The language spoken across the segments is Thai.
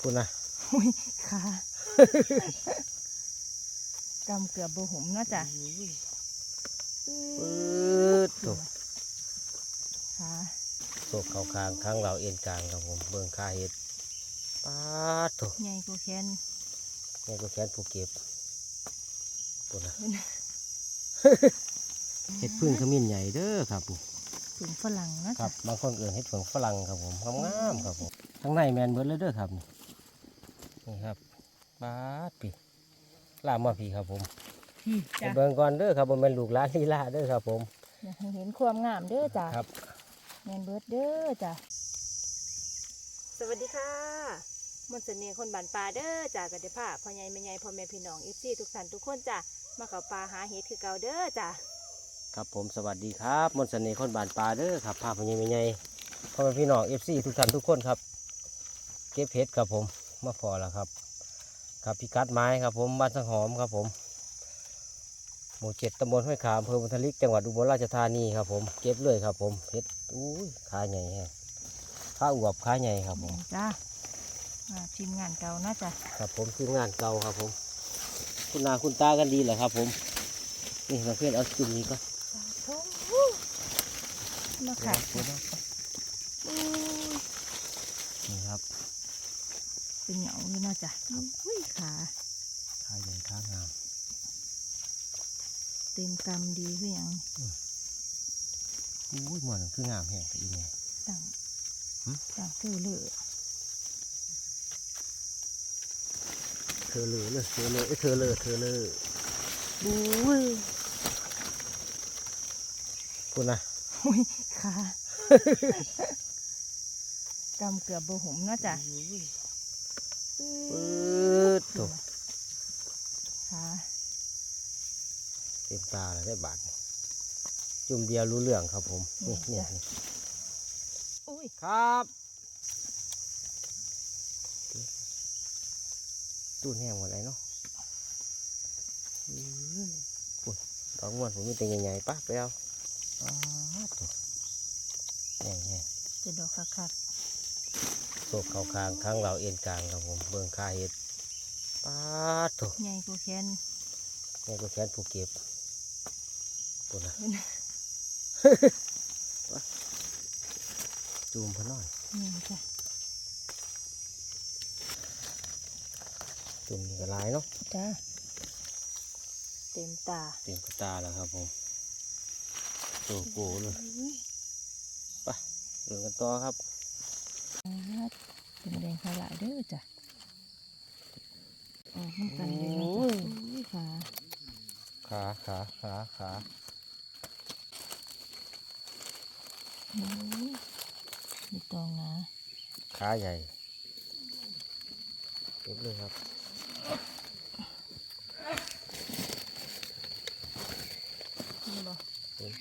คุณนะอุ้ยค่ะกำเกือบโบหุมเนาะจ้ะปื๊ดถูกค่ะโศกเขาคางข้างเราเอ็นกลางครับผมเบิ่งค่าเห็ดปาดถูกใหญ่กว่าแขนนี่ก็แขนผู้เก็บคุณนะเห็ดพึ่งขมิ้นใหญ่เด้อครับนี่ถึงฝรั่งเนาะครัจ้ะบบางคนเอื่นเห็ดเผืองฝรั่งครับผมงามๆครับผมข้างในแมนเบิร์ดเลยเด้อครับ นี่นี่ครับปาดปีลามมาพี่ครับผมพี่ไปจ้ะเบิ่งก่อนเด้อครับผมเป็นลูกหลานลีลาเด้อครับ ผมอยากให้เห็นความงามเด้อจ้ะครับแมนเบิร์ดเด้อจ้ะสวัสดีค่ะมนต์เสน่ห์คนบ้านป่าเด้อจ้ะกันเดภาพ่อใหญ่แม่ใหญ่พ่อแม่พี่น้องเอฟซีทุกท่านทุกคนจ้ะมาเข้าป่าหาเห็ดคือเก่าเด้อจ้ะครับผมสวัสดีครับมนต์เสน่ห์คนบานปลาเด้อครับภาพเป็นยังไงพ่อแม่พี่น้องเอฟซีทุกท่านทุกคนครับ เก็บเห็ดครับผม มาพอแล้วครับ ครับพิกัดไม้ครับผมบ้านสังหอมครับผม หมู่เจ็ดตำบลห้วยขามอำเภอบุญทลิกจังหวัดอุบลราชธานีครับผมเก็บเลยครับผมเห็ดอุ้ยขาใหญ่แฮะขาอวบขาใหญ่ครับผมจ้ะมาทีมงานเก่านะจ้ะครับผมคืองานเก่าครับผม คุณนาคุณตากันดีเหรอครับ ผม นี่มาเพื่อนเอาจุ่มนี้ก็สาธุมาค่ะอุ้ย นี่ครับ เป็นเหงาเลยเนาะจ้ะอุ้ยขาขาใหญ่ขางาม เต็มกำดีคือหยังอุ้ยหมอนคืองามแห้งไปอีเนี่ยต่างหึต่างเธอเลยเธอเลยเลยเธอเลยเอ้ยเธอเลยเธอเลยอุ้ยคุณนะอุ้ยขากำเกือบโบหุมเนาะจ้ะ ปื๊ดถูกขาเต็มตาเลยได้บาทนี่จุ่มเดียวรู้เรื่องครับผมนี่นี่นี่อุ้ยครับตู้แห้งหมดเลยเนาะอื้ออุ้ยดอกม่วนผมมีแต่ใหญ่ๆปะไปเอาอ้าวถูกใหญ่ๆจะดอกคัก โศกเขาคางข้างเราเอ็นกลางครับผมเบิ่งค่าเห็ดปาดถูกๆใหญ่กว่าแขนนี่ก็แขนผู้เก็บปุ่นนะจูมพะน้อยนี่จ้ะจูมนี่ก็หลายเนาะจ้ะเต็มตาเต็มกระตาแล้วครับผมโอ้โหเลยอุ้ยเดินกันต่อครับ เป็นแดงขาหลายเด้อจ้ะออกน้ำกันเลยนะจ้ะขาขาขาขาขาโอ้ยมีตองนะขาใหญ่เก็บเลยครับนี่บ่ เห็น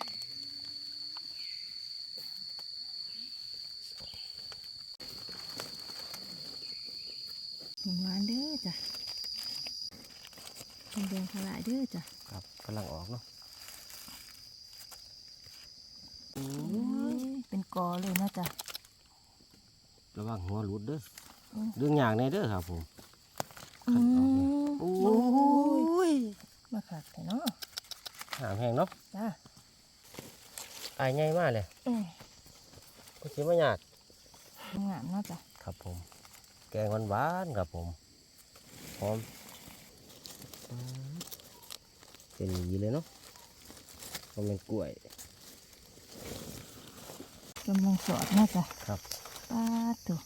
มันหวานเด้อจ้ะเป็นแดงขาวหลายเด้อจ้ะครับกำลังออกเนาะโอ้ยเป็นกอเลยนะจ้ะระวังหัวหลุดเด้ออืมเรื่องอย่างในเด้อครับผมอืมโอ้โอ้ยยมาขัดแต่เนาะหามแห้งเนาะจ้ะอายใหญ่มากเลยเอ้ยก็คิดว่าหยาดงามเนาะจ้ะครับผมแกงหวานๆครับผมหอมอืมเป็นอย่างนี้เลยเนาะมันเป็นกล้วยกำลังสอดเนาะจ้ะครับปาดตัว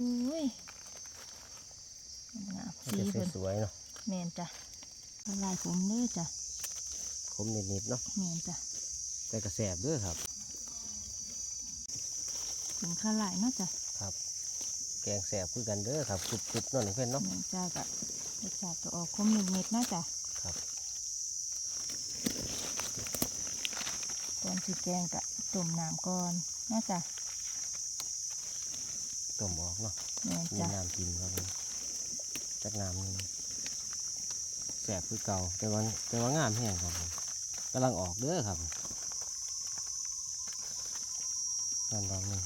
อุ้ยงามมันสีจะเพิ่นสวยๆเนาะแมนจ้ะละลายผมเด้อจ้ะคมนิดๆเนาะแมนจ้ะแต่กระแสบเด้วยครับ ถึงข้าลายเนาะจ้ะครับ แกงแสบคือกันเด้อครับกรุบๆเนาะนี่เพื่อนเนาะแมนจ้ะกะรสชาติก็ออกคมนิดๆเนาะจ้ะครับก่อนสิแกงกะต้มน้ำก่อนเนาะจ้ะต้มออกเนาะแมนมีจ้ะน้ำกินครับผมจักน้ำหนึงแสบคือเก่าแต่ว่าแต่ว่างามแห้งครับผมกำลังออกเด้อครับนั่นดอกหนึง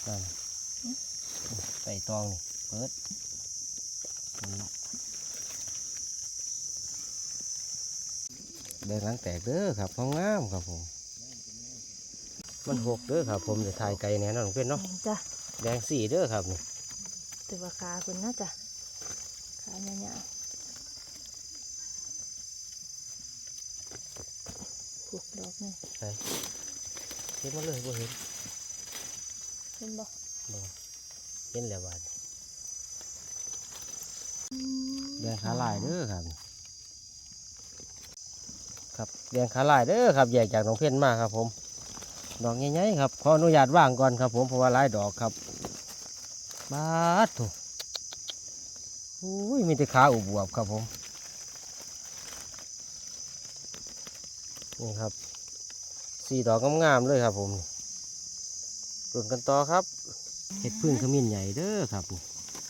นั่น ใส่ตองนี่เปิดนี่แดงหลังแตกเด้อครับงามๆครับผม มันหกเด้อครับ ผมจะถ่ายไกลแน่นอนเพื่อนเนาะแม่นจ้ะแดงสี่เด้อครับนี่แต่ว่าขาคุณน่าจะขาเนี้ยาวๆผูกดอกนี่ใส่เห็นมาเลยบ่เห็น เห็นบ่บ่เห็นแล้วบาดแดงขาลายเด้อครับ ครับแดงขาลายเด้อครับแยกจากน้องเพี้ยนมาครับ ผมดอกใหญ่ๆครับขออนุญาตว่างก่อนครับ ผมเพราะว่าหลายดอกครับบาดถูกอุ้ยมีแต่ขาอุบวบครับผมนี่ครับสี่ดอกงามๆเลยครับผม ปลูกกันต่อครับเห็ดพึ่งขมิ้นใหญ่เด้อครับนี่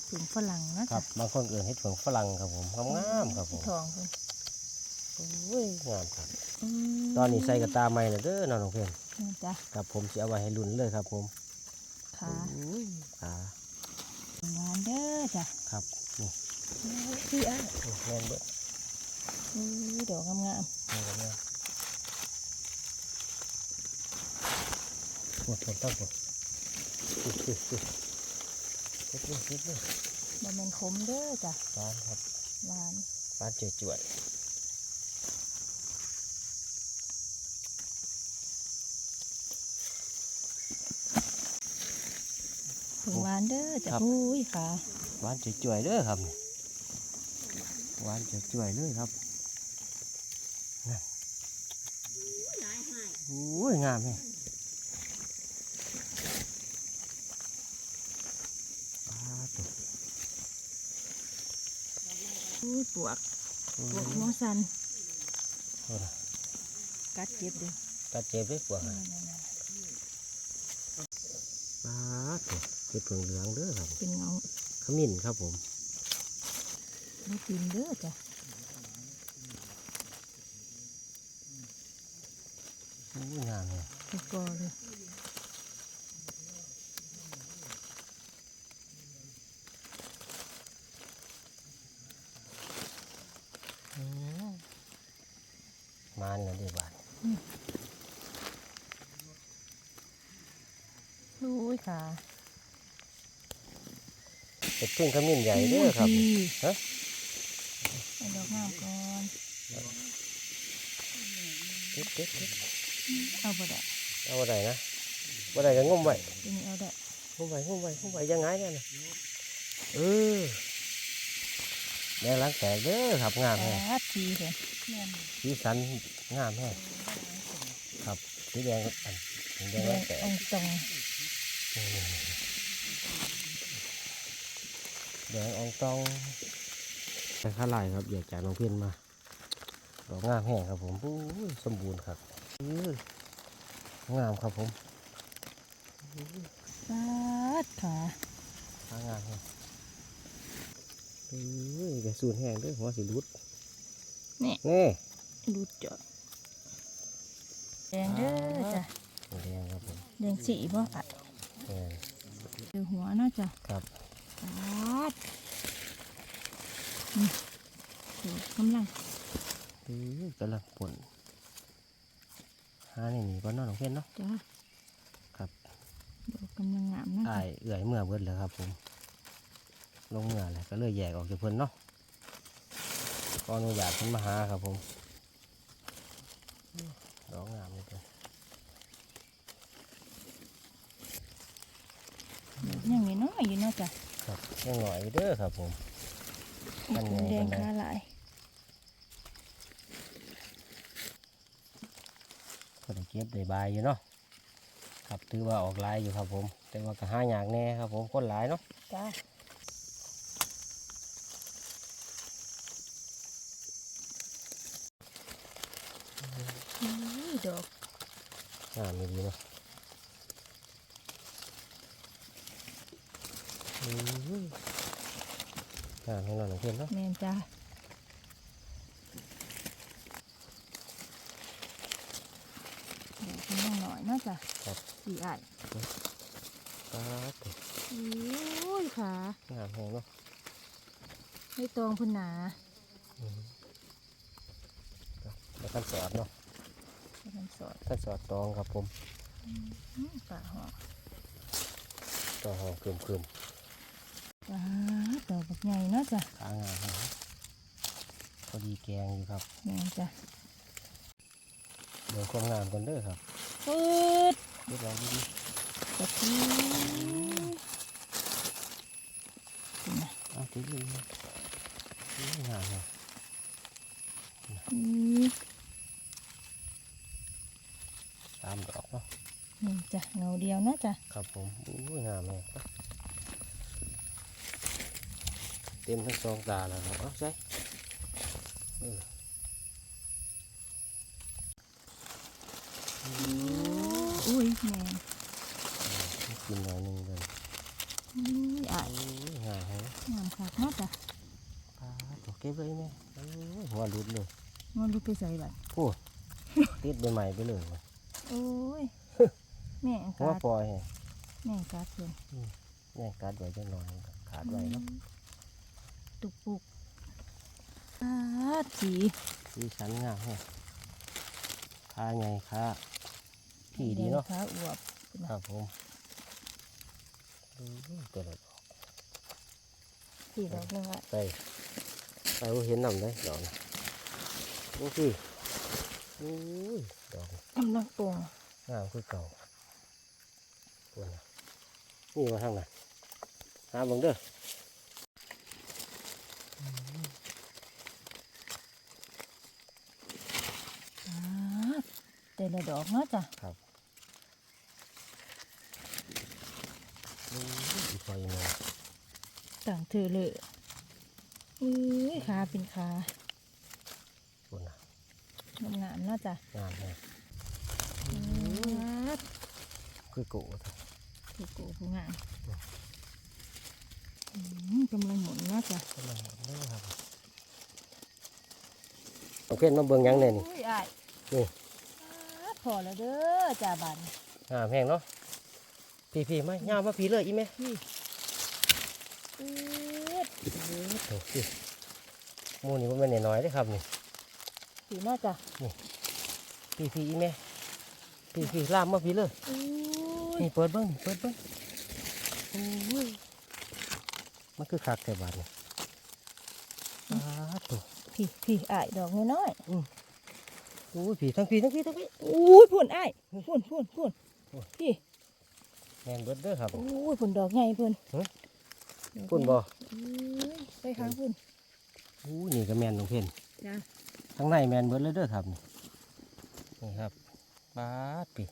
ถึงฝรั่งนะครัจ๊ะบบางคนเอื่นเห็ดเผืองฝรั่งครับผมงามๆครับผมทองคุณอุ้ยงามครับมตอนนี้ใส่กระตาใหม่แล้วเด้อน้องน้องเพื่อนนี่จ้ะครับผมจะเอาไว้ให้ลุ้นเลยครับผมขาอุ้ยขาหวานเด้อจ้ะครับนี่พี่อะนี่แม่นเบิดอุ้ยดอกงามนี่ครับแม่หมดหมดตั้งหมด อุ๊ยอุ๊ยอุ๊ยนิดนึงนิดนึงๆบ่แม่นขมเด้อจ้ะร้านครับหวานร้านจ่วยถึงหวานเด้อจ้ะอุ้ยขาๆร้านจ่วยๆเด้อครับนี่ร้านจ่วยๆเลยครับนั่นอุ้ยงามเลยปลาตัว อุ้ยปวกอืปวกมหัวสันเอาล่ะกัดเจ็บเด้อตัดเจ็บด้วยปวดนั่ฮะนๆปลาตัวเจ็บเผืองเหลืองเด้อครับๆเป็นเงาขมิ้นครับผมไม่กินเด้อจ้ะอู้งามเลยทุกกอเลย มานแล้วเดีบาทอุ้ยขาเป็นพึ่งขมิ้นใหญ่เด้อครับดีฮะเอาดอกงามก่อนเก็บเก็บเก็บเอาบ่ได้เอาอะไรนะอะไรก็งมไว้ทีนี้เอาได้งมไว้งมไว้งมไว้ยังไงเนี่ยนะเออ แดงหล้างแตกเด้อครับงามแฮะปาดทีเถอะแม่นสีสันงามแฮะครับสีแดงอันสีแดงแดหล้างงแตกองตรงแดงอองตองแต่ข้าไหลครับอยากจากน้องเพี้ยนมาดอกงามแห้งครับผมอู้ยสมบูรณ์ครับอื้องามครับผมปาดขาหางามแห้ งอื้ยกระสูนแห้งเด้วยหัวสีรุดนี่นี่ดูจอดแดงเด้อจ้ะแดงครับผมแดงสีบ่อะแดงเดือหัวเนาะจ้ะครับปาดนี่ดูกำลังอื้อกำลังป่นหานี่นี่ก็นอนของเพี้ยนเนาะจ้ะครับดอกกำลังงามนะอ้ายเอื่อยเมื่อเบิดเลยครับผม ลงเมื่อเลยก็เลยแยกออกจากเพิ่นเนาะก็อนุญาตเพิ่นมาหาครับผมดอกงามเลยเด้อยังไม่น้อยอยู่เนาะจ้ะครับยังหน่อยอยู่เด้อครับผมอันไหนแดงอันไหนขาหลายก็ได้เก็บได้บายอยู่เนาะครับถือว่าออกหลายอยู่ครับผม แต่ว่าก็หายากแน่ครับผมคนหลายเนาะจ้ะอุ้ยดอก งามดีเนาะอื้องามให้นอนหนังเพื่อนเนาะแมนจ้ะดอกกำลังหน่อยเนาะจ้ะครับสีอ้ายครับโอ้ยขางามแห้งเนาะไม่ตองพุ่นหนาอืมแล้วท่านสอดเนาะ แล้วมันสดท่านสอดตองครับผมอื้อป่าหอกต่อหองคืมคืมว้าดอกบักใหญ่เนาะจ้ะขางามแห้งพอดีแกงอยู่ครับแม่นจ้ะเดี๋ยวความงามกันเด้อครับปืดเรียบร้อยดีกะทินี่นะๆเอาตีดีนะนี่งามเลย อือตามดอกเนาะนี่จ้ะเงาเดียวเนาะจ้ะครับผมอุ้ยงามเลยเต็มทั้งสองตาแล้วครับเอาใส่เอออุ้ยแม่นกินหน่อยหนึงเลยอุ้ยอะอุ้ยงามแฮะงามคักเนาะจ้ะปลาตัวเก็บเลยไหมโอ้ยหัวหลุดเลยงอนลูกไปใส่บัดพูดติดใบใหม่ไปเลยว่ะ โอ้ยแม่งหัวกัดปล่อยให้แม่งกัดเพิ่นแย่งกัดไว้จังหน่อยขาดไว้เนาะตุกปุกอาดสีสีสันงามแฮะขาใหญ่ขาขี่ดีเนาะขาอวบครับผมอุ้ยตัวละดอกสีดอกหนึงอะใส่ใส่บ่เห็นนำได้ดอกนะโอ้พี่อุ้ย ดอกกำลังตรงงามคือเก่าตัวน่ะนี่มาทางไหนหาเบังเด้ออาดแต่ละดอกเนาะจ้ะอุ้ยอีกพอยังไงต่างเธอเลยอุ้ยขาเป็นขาตัวน่ะ งามๆเนาะจ้ะงามเลยอาดคือโกะคือกูผู้งามอืมกำลังหมุนเนาะจ้ะกำลังเด้อครับโอเคมาเบิ่งหยังแน่นี่อุ้ยอ้ายนี่อาดพอแล้วเด้อจ้าบันงามแห้งเนาะพี่พี่ๆมายาวมาพี่เลยอีแม่พี่อืดโอ้พี่หมูนี่ว่ามันน้อยๆเด้อครับนี่ สีเนาะจ้ะพี่พี่ๆอีแม่พี่พี่ๆลามมาพี่เลยอุ้ยนี่เปิดเบิ้งนี่เปิดเบิ้งโอ้ยมันคือคักแต่บาทนี่อ้าตัวพี่พี่อ้ายดอกน้อยโอ้ยพี่ทั้งพี่ทั้งพี่ทั้งพี่ๆอุ้ยพุ่นอ้ายพุ่นพุ่นพุ่นโอ้ยพี่แมนเบิดเด้อครับอุ้ยพุ่นดอกใหญ่พุ่นฮะดอกพุ่นบ่อุ้ยไปข้างพุ่นโอ้ยนี่ก็แมนตรงเพ่นจ้ะ ทั้งในแมนเบิดเลยเด้อครับนี่นี่ครับบาดพี่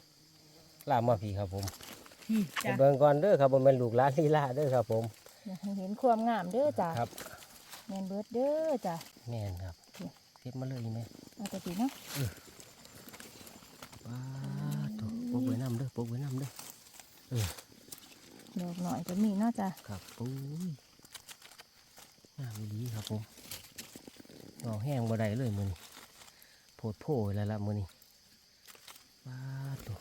ลามมาพี่ครับผมพี่ไปจ้ะเบิ่งก่อนเด้อครับผมเป็นลูกหลานลีลาเด้อครับ ผมอยากให้เห็นความงามเด้อจ้ะครับแมนเบิร์ดเด้อจ้ะ แมนครับโอเคเก็บมาเลยอีแม่เอาแต่ปีเนาะบาดตัวปกไว้น้ำเด้อปกไว้น้ำเด้อดอกหน่อยก็มีเนาะจ้ะครับปุ้ยงามดีครับผม งอแห้งบ่ได้เลยมือนี้โพดโพแล้วละมือนี้ว้าตัว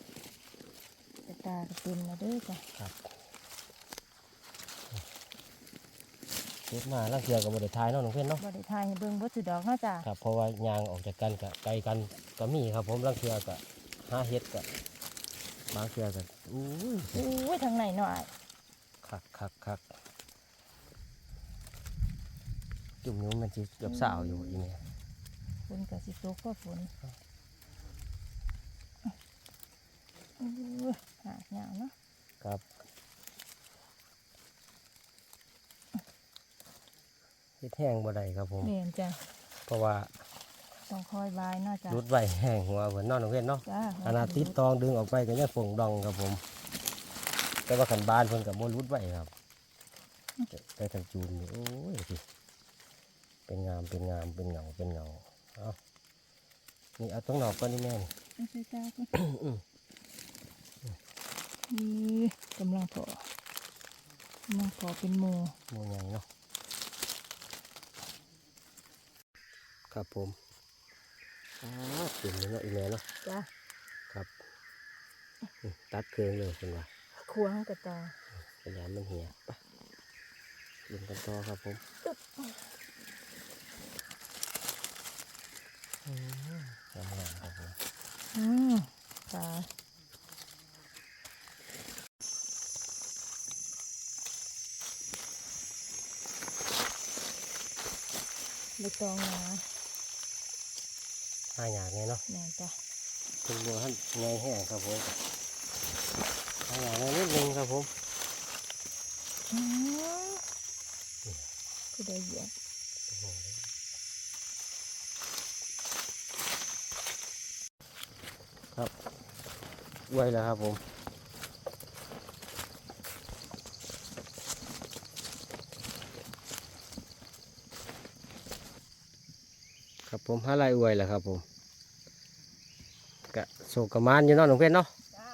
แต่ตาก็เต็มแล้วเด้อจ้ะครับเก็บมาลังเทือกับบ่ได้ทายเนาะน้องเพื่อนเนาะบ่ได้ทายให้เบิ่งเบ่สิดอกเนาะจ้ะครับเพราะว่ายางออกจากกันกับไกลกันก็มีครับ ผมลังเทือกับหาเห็ดกับบางเทือกับอู้ยอุ้ยทางไหนเนาะอ้ายคักคักคัก จุ่มนิ้วมันสิเกือบสาวอยู่อีเมฝนก็สิตกก็ฝนอุ้ยหากยาวเนาะครับเฮ็ดแห้งบ่ได้ครับผมแม่นจ้ะเพราะว่าต้องคอยบายเนาะจ้ะรุดไว้แห้งหัวเหมือนนอนของเพื่อนเนาะจ้ะขนาดติดตองดึงออกไปก็ยังฝงดองครับผม แต่ว่าขันบานเพิ่นกับโมรุดไว้ครับแต่ทางจูนนี่โอ้ยพี่ เป็นงามเป็นงามเป็นเงาเป็นเงาเอานี่เอาต้องหนอกก่อนนี่แม่นไม่ใช่จ้าก็อือกำลังพอกำลังพอเป็นหมูโมใหญ่เนาะครับผมอ้าเต็มเลยเนาะอีแม่เนาะจ้ะครับอืมตัดเครื่องเลยเป็นว่าควงกระตาอืเป็นยานมันเหี่ยไปลุนกันต่อครับผมอืมงามๆครับผม อืมจ้าใบตองนะห้าอย่างนี้เนาะแม่นจ้ะเป็นบัวท่านไงแห้งครับผมห้าอย่างนี้นิดนึงครับผมอืมก็ได้เหยียบ ครับ ไว้แล้วครับผมครับผมห้าลายอวยแหละครับผมกะโศกกระมานอยู่เนาะหลวงเพื่อนเนาะจ้า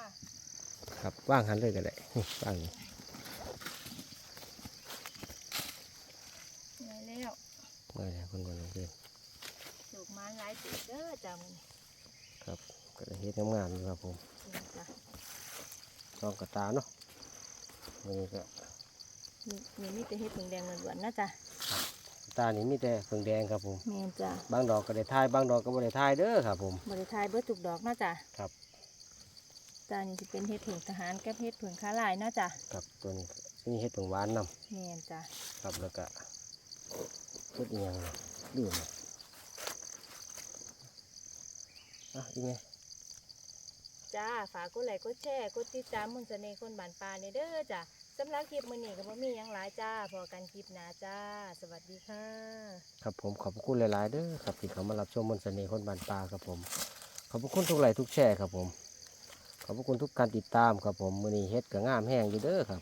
ครับว่างหันเลยก็ได้นี่ว่างนี่ไงแล้ว ไว้แล้วคนบนหลวงเพื่อน สูกมันหลายติดเด้อจ้ามัน ครับก็ได้เฮ็ดงามๆอยู่ครับผม นี่จ้ะ ต้องกระตาเนาะวันนี้ก็นี่นี่มีแต่เฮ็ดผงแดงล้วนๆนะจ้ะกระตานี่มีแต่เพิ่งแดงครับผมแม่นจ้ะบางดอกก็ได้ทายบางดอกก็บ่ได้ทายเด้อครับผมบริทายเบิดทุกดอกนะจ้ะครับจ้านี่จะเป็นเฮ็ดผึ่งทหารกับเฮ็ดผึ่งค้าลายนะจ้ะครับตัวนี้นี่เฮ็ดเพิ่งหวานนำแม่นจ้ะครับแล้วก็เฮ็ดอีหยังเนี่ยลืมเลยอะอีไง จ้า ฝากกดไลค์กดแชร์กดติดตามมุนเสน่ห์คนบ้านป่าในเด้อจ้ะสำหรับคลิปมื้อนี้ก็บ่มีหยังหลายจ้า พอกันคลิปหน้าจ้า สวัสดีค่ะ ครับผมขอบพระคุณหลาย ๆ เด้อครับที่เขามารับชมมนต์เสน่ห์คนบานปลาครับผม ขอบพระคุณทุกไลค์ทุกแชร์ครับผม ขอบพระคุณทุกการติดตามครับผมมือนี้เฮ็ดก็งามแห้งอยู่เด้อครับ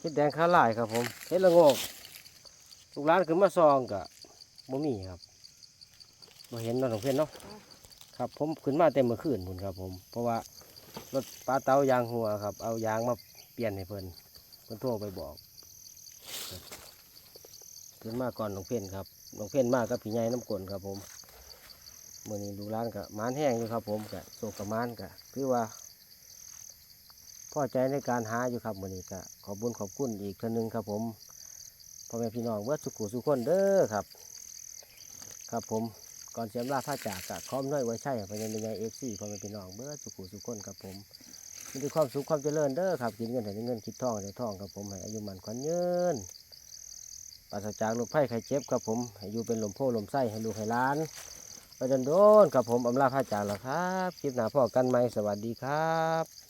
เฮ็ดแดงข้าลายครับผมเฮ็ดละโงกลูกหลานขึ้นมาซองก็บ่มีครับบ่เห็นเนาะของเพื่อนเนาะ ครับผมขึ้นมาเต็มเมื่อคืนพุ่นครับผม เพราะว่ารถปลาเตายางหัวครับ เอายางมาเปลี่ยนให้เพิ่นเพิ่นโทรไปบอกขึ้นมาก่อนหลวงเพ่นครับหลวงเพ่นมากับพี่ใหญ่น้ำกลนครับผมเมื่อนี้ลูกหลานกับมานแห้งอยู่ครับ ผมกับโศกกับมานกับคือว่าพอใจในการหาอยู่ครับมื่อนี้ก็ขอบุญขอบคุณอีกเท่านึงครับ ผมพ่อแม่พี่น้องเบิดสุขุสุขคนเด้อครับ ครับผม ก่อนเสียมลาผ้าจากกะค้อมน้อยไว้ใช่พอยังเป็นไงเอฟซีพอแม่พี่น้องเบิดสุขุสุขคนครับผมมีแต่ความสุขความเจริญเด้อครับกินเงินให้ได้เงินคิดทองให้ได้ทองครับผมให้อายุมันขวัญยืนปราศจากโรคภัยไข้เจ็บครับผมให้อยู่เป็นลมโพลมไส้ให้ลูกให้ล้านไปโดนครับผมอำลาพระจากแล้วครับคลิปหน้าพ่อกันไหมสวัสดีครับ